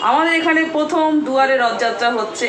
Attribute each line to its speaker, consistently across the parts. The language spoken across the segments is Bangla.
Speaker 1: আমাদের এখানে প্রথম দুয়ারে রথযাত্রা হচ্ছে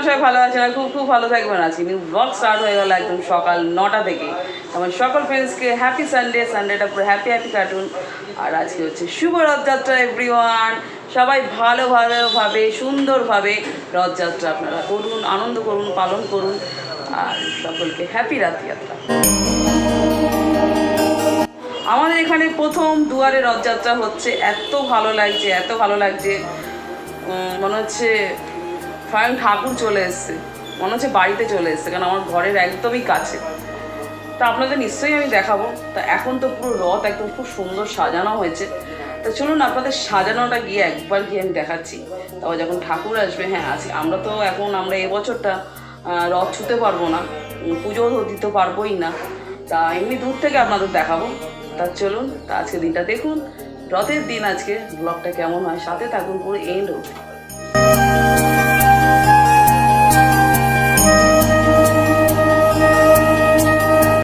Speaker 1: আপনারা সবাই ভালো আছেন? আর খুব খুব ভালো থাকবেন আছি নিউ ব্লগ স্টার্ট হয়ে গেল একদম সকাল নটা থেকে। আমার সকল ফ্রেন্ডসকে হ্যাপি সানডে সানডেটা পুরো হ্যাপি হ্যাপি কাটুন আর আজকে হচ্ছে শুভ রথযাত্রা এভরিওয়ান সবাই ভালো, ভালোভাবে, সুন্দরভাবে রথযাত্রা আপনারা করুন, আনন্দ করুন, পালন করুন। আর সকলকে হ্যাপি রথযাত্রা। আমাদের এখানে প্রথম দুয়ারে রথযাত্রা হচ্ছে। এত ভালো লাগছে, এত ভালো লাগছে। মনে হচ্ছে স্বয়ং ঠাকুর চলে এসছে। মনে হচ্ছে বাড়িতে চলে এসছে, কারণ আমার ঘরের একদমই কাছে। তা আপনাদের নিশ্চয়ই আমি দেখাবো। তা এখন তো পুরো রথ একদম খুব সুন্দর সাজানো হয়েছে। তা চলুন আপনাদের সাজানোটা গিয়ে একবার গিয়ে আমি দেখাচ্ছি। তারপর যখন ঠাকুর আসবে হ্যাঁ আছি। আমরা তো এখন, আমরা এবছরটা রথ ছুতে পারব না। পুজো দিতে পারবোই না। তা এমনি দূর থেকে আপনাদের দেখাবো। তা চলুন, তা আজকে দিনটা দেখুন। রথের দিন আজকে, ব্লগটা কেমন হয়, সাথে থাকুন পুরো এন্ড অবধি।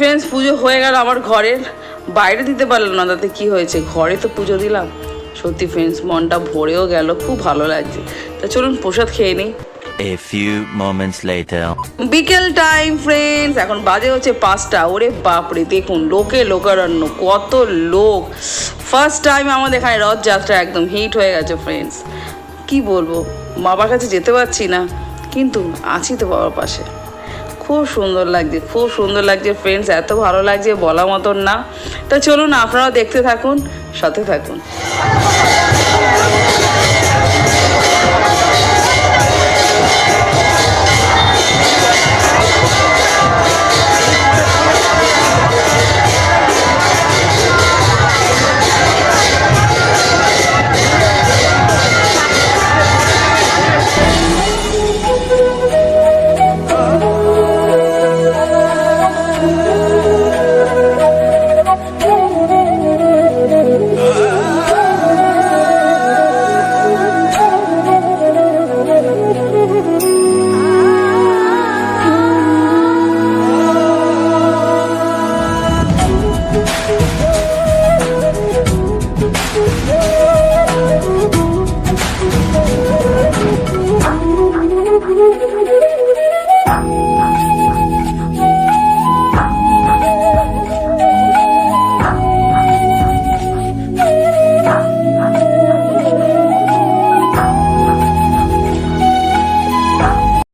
Speaker 1: Friends puja হয়ে গেল আমার ঘরের। বাইরে দিতে পারলাম না তাতে কি হয়েছে? ঘরে তো পুজো দিলাম। সত্যি ফ্রেন্ডস মনটা ভরেও গেল খুব ভালো লাগছে। তা চলুন প্রসাদ খেয়ে নিই।
Speaker 2: A few moments later.
Speaker 1: বিকেল টাইম ফ্রেন্ডস এখন বাজে হচ্ছে পাঁচটা। ওরে বাপরে দেখুন লোকে লোকারণ্য কত লোক। ফার্স্ট টাইম আমাদের এখানে রথযাত্রা একদম হিট হয়ে গেছে ফ্রেন্ডস কি বলব বাবার কাছে যেতে পারছি না কিন্তু আছি তো বাবার পাশে। খুব সুন্দর লাগছে, খুব সুন্দর লাগছে ফ্রেন্ডস এত ভালো লাগছে বলা মতন না। তো চলুন, আপনারাও দেখতে থাকুন, সাথে থাকুন।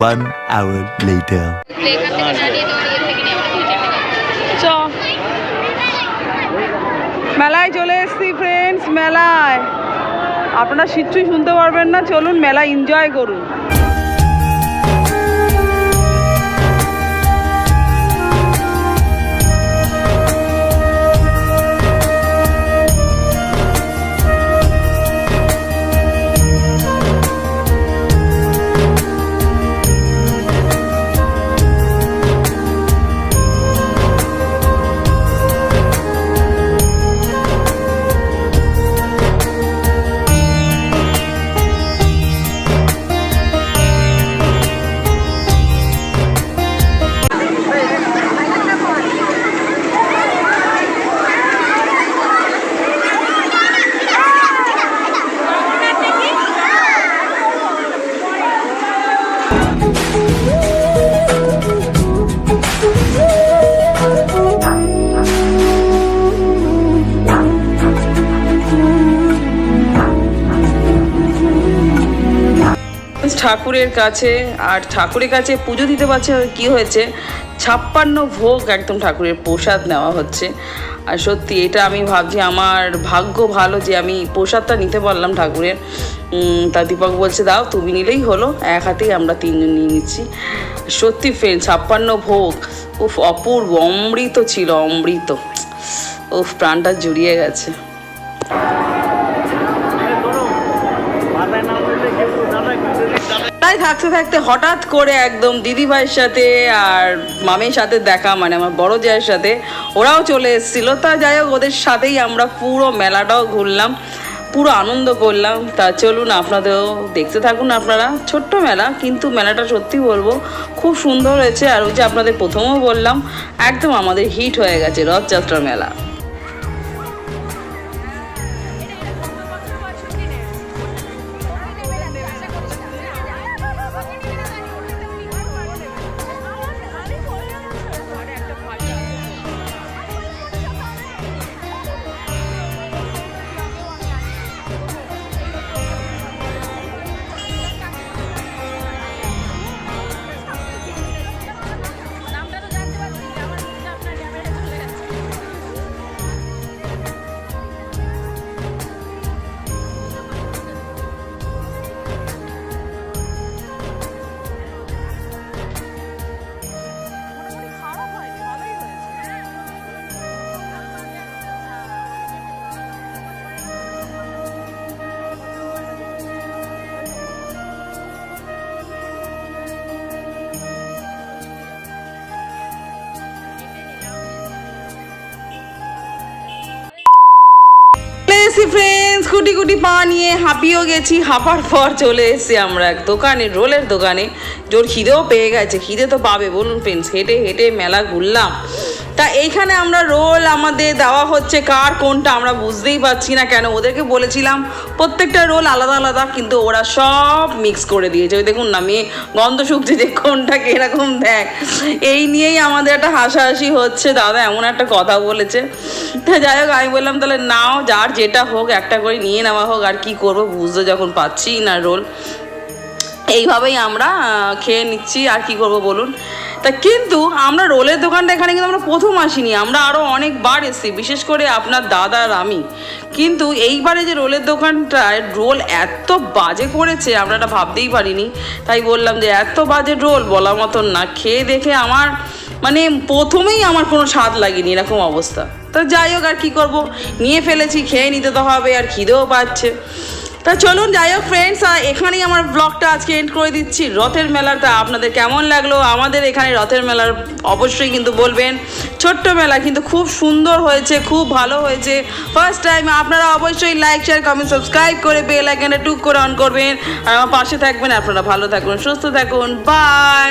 Speaker 3: হেঁটে হেঁটে
Speaker 1: চ। মেলায় চলে এসছি ফ্রেন্ডস মেলায়। আপনারা কিচ্ছুই শুনতে পারবেন না, চলুন মেলা এনজয় করুন। ঠাকুরের কাছে, আর ঠাকুরের কাছে পুজো দিতে পারছে কি হয়েছে? ছাপ্পান্ন ভোগ একদম ঠাকুরের প্রসাদ নেওয়া হচ্ছে। আর সত্যি, এটা আমি ভাবছি, আমার ভাগ্য ভালো যে আমি প্রসাদটা নিতে পারলাম ঠাকুরের। তা দীপক বলছে, দাও, তুমি নিলেই হলো। এক হাতেই আমরা তিনজন নিয়ে নিচ্ছি। সত্যি ফ্রেন্ড ছাপ্পান্ন ভোগ। উফ, অপূর্ব, অমৃত ছিল, অমৃত। উফ, প্রাণটা জুড়িয়ে গেছে। তাই থাকতে থাকতে হঠাৎ করে একদম দিদিভাইয়ের সাথে আর মামির সাথে দেখা মানে আমার বড় জায়ের সাথে, ওরাও চলে এসেছিল। তা যাই হোক, ওদের সাথেই আমরা পুরো মেলাটাও ঘুরলাম, পুরো আনন্দ করলাম। তা চলুন, আপনাদেরও দেখতে থাকুন আপনারা। ছোট্ট মেলা, কিন্তু মেলাটা সত্যি বলব, খুব সুন্দর হয়েছে। আর ওই যে আপনাদের প্রথমেও বললাম, একদম আমাদের হিট হয়ে গেছে রথযাত্রা মেলা। এসেছি ফ্রেন্ডস কুটি কুটি পা নিয়ে হাঁপিয়েও গেছি, হাঁপার পর চলে এসেছি আমরা এক দোকানে, রোলের দোকানে। জোর খিদেও পেয়ে গেছে, খিদে তো পাবে, বলুন ফ্রেন্ডস হেঁটে হেঁটে মেলা ঘুরলাম। তা এইখানে আমরা রোল আমাদের দেওয়া হচ্ছে কার, কোনটা আমরা বুঝতেই পারছি না কেন। ওদেরকে বলেছিলাম প্রত্যেকটা রোল আলাদা আলাদা, কিন্তু ওরা সব মিক্স করে দিয়েছে। ওই দেখুন না, মেয়ে গন্ধ শুকছে যে কোনটা কীরকম দেখ। এই নিয়েই আমাদের একটা হাসাহাসি হচ্ছে। দাদা এমন একটা কথা বলেছে। তা যাই হোক, আমি বললাম, তাহলে নাও, যার যেটা হোক, একটা করে নিয়ে নেওয়া হোক, আর কি করব বুঝতে যখন পাচ্ছি না রোল এইভাবেই আমরা খেয়ে নিচ্ছি, আর কি করব বলুন? তা কিন্তু আমরা রোলের দোকানটা এখানে কিন্তু আমরা প্রথম আসিনি, আমরা আরও অনেকবার এসেছি, বিশেষ করে আপনার দাদা আর আমি। কিন্তু এইবারে যে রোলের দোকানটায় রোল এত বাজে করেছে আমরা এটা ভাবতেই পারিনি। তাই বললাম যে এত বাজে রোল বলার মতন না, খেয়ে দেখে আমার মানে প্রথমেই আমার কোনো স্বাদ লাগেনি এরকম অবস্থা। তো যাই হোক আর কী করব, নিয়ে ফেলেছি, খেয়ে নিতে তো হবে, আর খিদেও পাচ্ছে। তা চলুন, যাই হোক ফ্রেন্ডস এখানেই আমার ব্লগটা আজকে এন্ড করে দিচ্ছি। রথের মেলাটা আপনাদের কেমন লাগল? আমাদের এখানে রথের মেলার অবশ্যই কিন্তু বলবেন। ছোট্ট মেলা, কিন্তু খুব সুন্দর হয়েছে, খুব ভালো হয়েছে। ফার্স্ট টাইম আপনারা অবশ্যই লাইক শেয়ার কমেন্ট সাবস্ক্রাইব করে বেল আইকনটা টুক করে অন করবেন। আর আমার পাশে থাকবেন, আপনারা ভালো থাকুন সুস্থ থাকুন। বাই